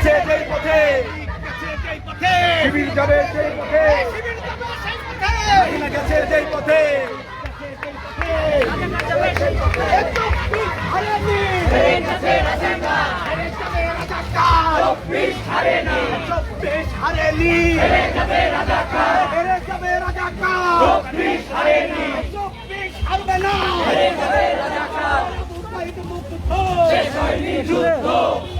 গেছে যেই পথে। শিবির যাবে যেই পথে। গেছে যেই পথে। মুক্ত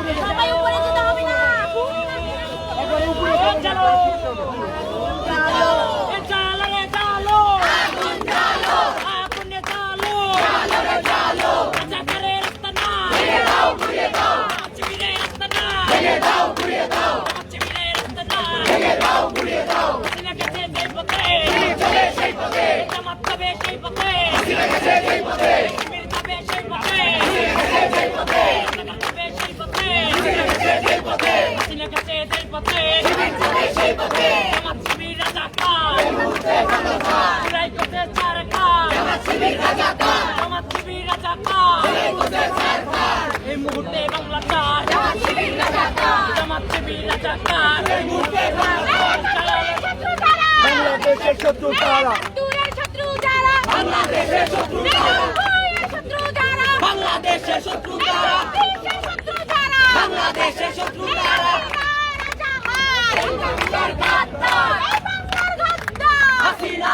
উপরে যেতে হবে না। একবারে উপরে চলো। শত্রু তারা শত্রু যারা। বাংলাদেশের শত্রু তারা শত্রু যারা। বাংলাদেশের শত্রু তারা বাংলাদেশের শত্রু তারা হাসিনা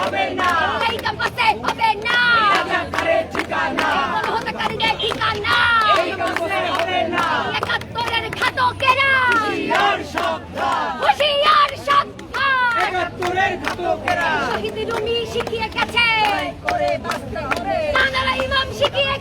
হবে না। এই ক্যাম্পাসে হবে না। রাজাকারের ঠিকানা কোনো হত্যাকারীদের ঠিকানা এই ক্যাম্পাসে হবে না। একাত্তরের ঘাতকেরা। ইয়ার সাবধান হুঁশিয়ার সাবধান একাত্তরের ঘাতকেরা। শহীদ রুমি শিখিয়ে গেছে। করে বাঁচতে হবে। ইমাম শিখিয়ে